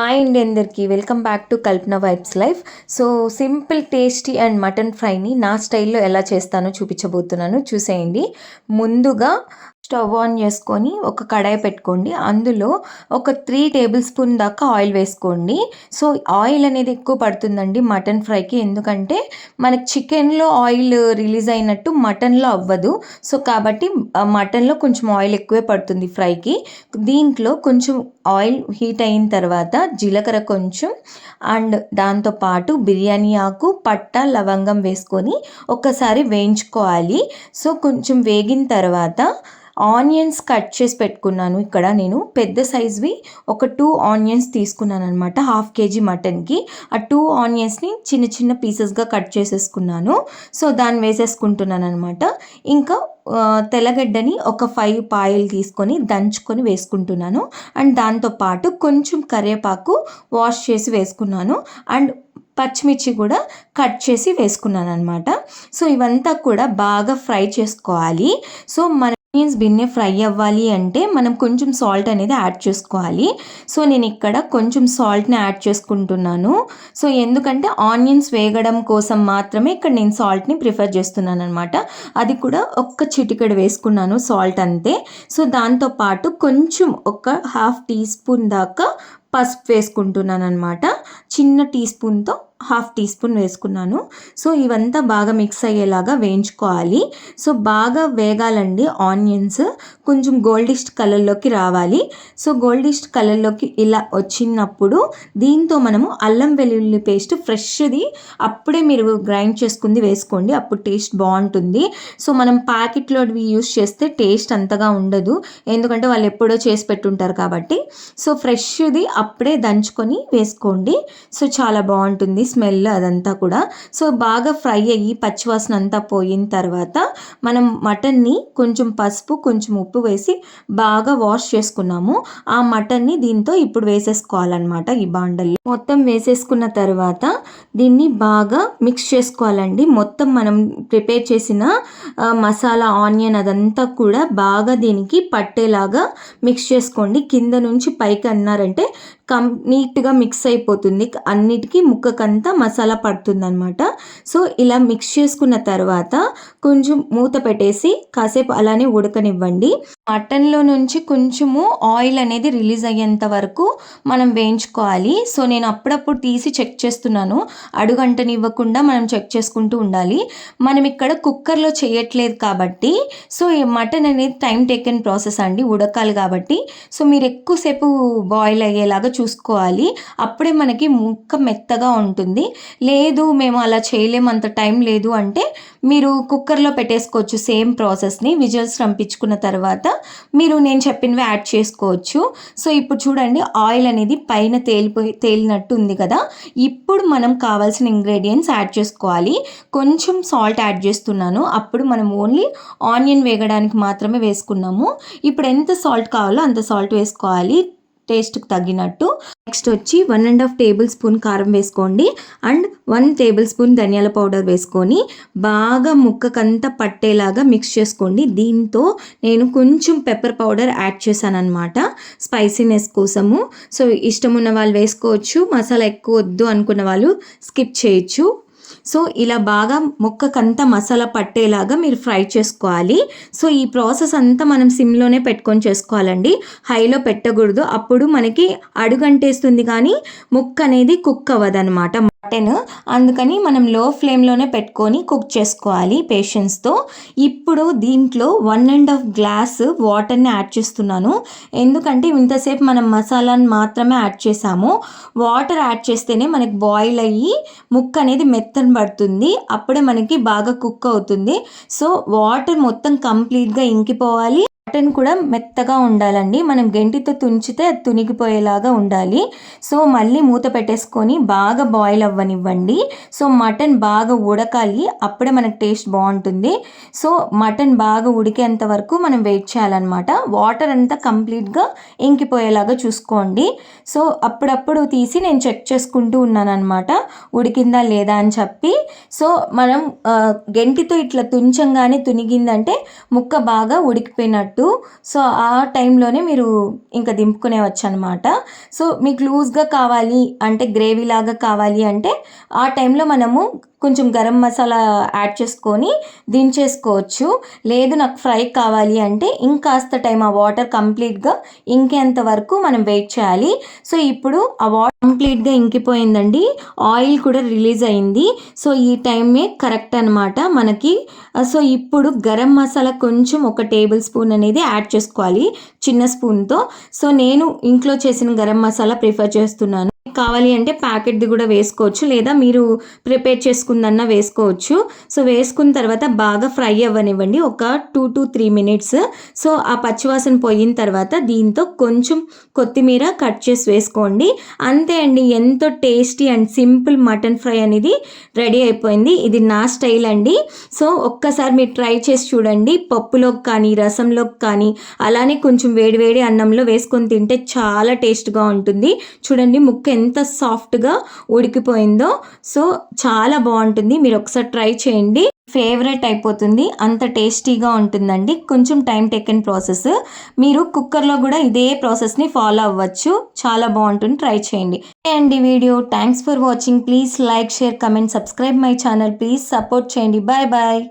Hi అండి అందరికీ. Welcome back to Kalpana vibes life. So simple tasty and mutton ఫ్రైని నా స్టైల్లో ఎలా చేస్తానో చూపించబోతున్నాను. చూసేయండి. ముందుగా స్టవ్ ఆన్ చేసుకొని ఒక కడాయి పెట్టుకోండి. అందులో ఒక త్రీ టేబుల్ స్పూన్ దాకా ఆయిల్ వేసుకోండి. సో ఆయిల్ అనేది ఎక్కువ పడుతుందండి మటన్ ఫ్రైకి. ఎందుకంటే మనకి చికెన్లో ఆయిల్ రిలీజ్ అయినట్టు మటన్లో అవ్వదు. సో కాబట్టి మటన్లో కొంచెం ఆయిల్ ఎక్కువే పడుతుంది ఫ్రైకి. దీంట్లో కొంచెం ఆయిల్ హీట్ అయిన తర్వాత జీలకర్ర కొంచెం అండ్ దాంతోపాటు బిర్యానీ ఆకు పట్ట లవంగం వేసుకొని ఒకసారి వేయించుకోవాలి. సో కొంచెం వేగిన తర్వాత ఆనియన్స్ కట్ చేసి పెట్టుకున్నాను. ఇక్కడ నేను పెద్ద సైజ్వి ఒక టూ ఆనియన్స్ తీసుకున్నాను అనమాట హాఫ్ కేజీ మటన్కి. ఆ టూ ఆనియన్స్ని చిన్న చిన్న పీసెస్గా కట్ చేసేసుకున్నాను. సో దాన్ని వేసేసుకుంటున్నాను అనమాట ఇంకా తెల్లగడ్డని ఒక ఫైవ్ పాయలు తీసుకొని దంచుకొని వేసుకుంటున్నాను. అండ్ దాంతోపాటు కొంచెం కరివేపాకు వాష్ చేసి వేసుకున్నాను. అండ్ పచ్చిమిర్చి కూడా కట్ చేసి వేసుకున్నాను అనమాట సో ఇవంతా కూడా బాగా ఫ్రై చేసుకోవాలి. సో మన ఆనియన్స్ బిన్నె ఫ్రై అవ్వాలి అంటే మనం కొంచెం సాల్ట్ అనేది యాడ్ చేసుకోవాలి. సో నేను ఇక్కడ కొంచెం సాల్ట్ని యాడ్ చేసుకుంటున్నాను. సో ఎందుకంటే ఆనియన్స్ వేగడం కోసం మాత్రమే ఇక్కడ నేను సాల్ట్ని ప్రిఫర్ చేస్తున్నాను అనమాట అది కూడా ఒక్క చిటికెడు వేసుకున్నాను సాల్ట్ అంతే. సో దాంతోపాటు కొంచెం ఒక హాఫ్ టీ స్పూన్ దాకా పసుపు వేసుకుంటున్నాను అనమాట చిన్న టీ స్పూన్తో హాఫ్ టీ స్పూన్ వేసుకున్నాను. సో ఇవంతా బాగా మిక్స్ అయ్యేలాగా వేయించుకోవాలి. సో బాగా వేగాలండి ఆనియన్స్. కొంచెం గోల్డిష్ కలర్లోకి రావాలి. సో గోల్డిష్ కలర్లోకి ఇలా వచ్చినప్పుడు దీంతో మనము అల్లం వెల్లుల్లి పేస్ట్ ఫ్రెష్ది అప్పుడే మీరు గ్రైండ్ చేసుకుంది వేసుకోండి. అప్పుడు టేస్ట్ బాగుంటుంది. సో మనం ప్యాకెట్లోవి యూస్ చేస్తే టేస్ట్ అంతగా ఉండదు. ఎందుకంటే వాళ్ళు ఎప్పుడో చేసి పెట్టుంటారు కాబట్టి. సో ఫ్రెష్ది అప్పుడే దంచుకొని వేసుకోండి. సో చాలా బాగుంటుంది. స్మెల్ అదంతా కూడా. సో బాగా ఫ్రై అయ్యి పచ్చివాసన అంతా పోయిన తర్వాత మనం మటన్ని కొంచెం పసుపు కొంచెం ఉప్పు వేసి బాగా వాష్ చేసుకున్నాము. ఆ మటన్ని దీంతో ఇప్పుడు వేసేసుకోవాలన్నమాట ఈ బాండల్లో. మొత్తం వేసేసుకున్న తర్వాత దీన్ని బాగా మిక్స్ చేసుకోవాలండి. మొత్తం మనం ప్రిపేర్ చేసిన మసాలా ఆనియన్ అదంతా కూడా బాగా దీనికి పట్టేలాగా మిక్స్ చేసుకోండి. కింద నుంచి పైకి అన్నారంటే కం నీట్గా మిక్స్ అయిపోతుంది. అన్నిటికీ ముక్కకంతా మసాలా పడుతుంది అనమాట సో ఇలా మిక్స్ చేసుకున్న తర్వాత కొంచెం మూత పెట్టేసి కాసేపు అలానే ఉడకనివ్వండి. మటన్లో నుంచి కొంచెము ఆయిల్ అనేది రిలీజ్ అయ్యేంత వరకు మనం వేయించుకోవాలి. సో నేను అప్పుడప్పుడు తీసి చెక్ చేస్తున్నాను. అడుగంటనివ్వకుండా మనం చెక్ చేసుకుంటూ ఉండాలి. మనం ఇక్కడ కుక్కర్లో చేయట్లేదు కాబట్టి సో మటన్ అనేది టైం టేకెన్ ప్రాసెస్ అండి. ఉడకాలి కాబట్టి. సో మీరు ఎక్కువసేపు బాయిల్ అయ్యేలాగా చూసుకోవాలి. అప్పుడే మనకి ముక్క మెత్తగా ఉంటుంది. లేదు మేము అలా చేయలేము అంత టైం లేదు అంటే మీరు కుక్కర్లో పెట్టేసుకోవచ్చు సేమ్ ప్రాసెస్ని విజువల్స్ రంపించుకున్న తర్వాత మీరు నేను చెప్పినవి యాడ్ చేసుకోవచ్చు. సో ఇప్పుడు చూడండి ఆయిల్ అనేది పైన తేలిపోయి తేలినట్టు ఉంది కదా. ఇప్పుడు మనం కావాల్సిన ఇంగ్రీడియంట్స్ యాడ్ చేసుకోవాలి. కొంచెం సాల్ట్ యాడ్ చేస్తున్నాను. అప్పుడు మనం ఓన్లీ ఆనియన్ వేగడానికి మాత్రమే వేసుకున్నాము. ఇప్పుడు ఎంత సాల్ట్ కావాలో అంత సాల్ట్ వేసుకోవాలి. టేస్ట్కి తగ్గినట్టు నెక్స్ట్ వచ్చి one and half tablespoon కారం వేసుకోండి. అండ్ వన్ టేబుల్ స్పూన్ ధనియాల పౌడర్ వేసుకొని బాగా ముక్కకంతా పట్టేలాగా మిక్స్ చేసుకోండి. దీంతో నేను కొంచెం పెప్పర్ పౌడర్ యాడ్ చేశాను అనమాట స్పైసీనెస్ కోసము. సో ఇష్టం ఉన్న వాళ్ళు వేసుకోవచ్చు. మసాలా ఎక్కువ వద్దు అనుకున్న వాళ్ళు స్కిప్ చేయొచ్చు. సో ఇలా బాగా ముక్కకంతా మసాలా పట్టేలాగా మీరు ఫ్రై చేసుకోవాలి. సో ఈ ప్రాసెస్ అంతా మనం సిమ్లోనే పెట్టుకొని చేసుకోవాలండి. హైలో పెట్టకూడదు. అప్పుడు మనకి అడుగంటేస్తుంది కానీ ముక్క అనేది కుక్ అవ్వదనమాట మటన్ అందుకని మనం లో ఫ్లేమ్లోనే పెట్టుకొని కుక్ చేసుకోవాలి పేషెన్స్తో ఇప్పుడు దీంట్లో వన్ అండ్ హాఫ్ గ్లాస్ వాటర్ని యాడ్ చేస్తున్నాను. ఎందుకంటే ఇంతసేపు మనం మసాలాని మాత్రమే యాడ్ చేసాము. వాటర్ యాడ్ చేస్తేనే మనకి బాయిల్ అయ్యి ముక్క అనేది మెత్తని పడుతుంది. అప్పుడే మనకి బాగా కుక్ అవుతుంది. సో వాటర్ మొత్తం కంప్లీట్గా ఇంకిపోవాలి. మటన్ కూడా మెత్తగా ఉండాలండి. మనం గెంటితో తుంచితే అది తునిగిపోయేలాగా ఉండాలి. సో మళ్ళీ మూత పెట్టేసుకొని బాగా బాయిల్ అవ్వనివ్వండి. సో మటన్ బాగా ఉడకాలి. అప్పుడే మనకు టేస్ట్ బాగుంటుంది. సో మటన్ బాగా ఉడికేంత వరకు మనం వెయిట్ చేయాలన్నమాట. వాటర్ అంతా కంప్లీట్గా ఇంకిపోయేలాగా చూసుకోండి. సో అప్పుడప్పుడు తీసి నేను చెక్ చేసుకుంటూ ఉన్నాను అనమాట ఉడికిందా లేదా అని చెప్పి. సో మనం గెంటితో ఇట్లా తుంచంగానే తునిగిందంటే ముక్క బాగా ఉడికిపోయినట్టు అన్నట్టు సో ఆ టైంలోనే మీరు ఇంకా దింపుకునేవచ్చు అనమాట సో మీకు లూజ్గా కావాలి అంటే గ్రేవీ లాగా కావాలి అంటే ఆ టైంలో మనము కొంచెం గరం మసాలా యాడ్ చేసుకొని దించేసుకోవచ్చు. లేదు నాకు ఫ్రై కావాలి అంటే ఇంకాస్త టైం ఆ వాటర్ కంప్లీట్గా ఇంకేంత వరకు మనం వెయిట్ చేయాలి. సో ఇప్పుడు ఆ వాటర్ కంప్లీట్గా ఇంకిపోయిందండి. ఆయిల్ కూడా రిలీజ్ అయింది. సో ఈ టైమే కరెక్ట్ అనమాట మనకి. సో ఇప్పుడు గరం మసాలా కొంచెం ఒక టేబుల్ స్పూన్ అనేది యాడ్ చేసుకోవాలి చిన్న స్పూన్తో. సో నేను ఇంట్లో చేసిన గరం మసాలా ప్రిఫర్ చేస్తున్నాను. కావాలి అంటే ప్యాకెట్ది కూడా వేసుకోవచ్చు లేదా మీరు ప్రిపేర్ చేసుకుందన్న వేసుకోవచ్చు. సో వేసుకున్న తర్వాత బాగా ఫ్రై అవ్వనివ్వండి. ఒక two to three minutes. So ఆ పచ్చివాసన పోయిన తర్వాత దీంతో కొంచెం కొత్తిమీర కట్ చేసి వేసుకోండి. అంతే అండి ఎంతో tasty and simple mutton fry అనేది రెడీ అయిపోయింది. ఇది నా స్టైల్ అండి. సో ఒక్కసారి మీరు ట్రై చేసి చూడండి. పప్పులోకి కానీ రసంలోకి కానీ అలానే కొంచెం వేడివేడి అన్నంలో వేసుకొని తింటే చాలా టేస్ట్గా ఉంటుంది. చూడండి ముక్క ఎంత సాఫ్ట్గా ఉడికిపోయిందో. సో చాలా బాగుంటుంది. మీరు ఒకసారి ట్రై చేయండి. ఫేవరెట్ అయిపోతుంది. అంత టేస్టీగా ఉంటుందండి. కొంచెం టైం టేకెన్ ప్రాసెస్. మీరు కుక్కర్లో కూడా ఇదే ప్రాసెస్ని ఫాలో అవ్వచ్చు. చాలా బాగుంటుంది. ట్రై చేయండి. అండి video. Thanks for watching. Please like share comment subscribe my channel. Please support చేయండి. Bye bye.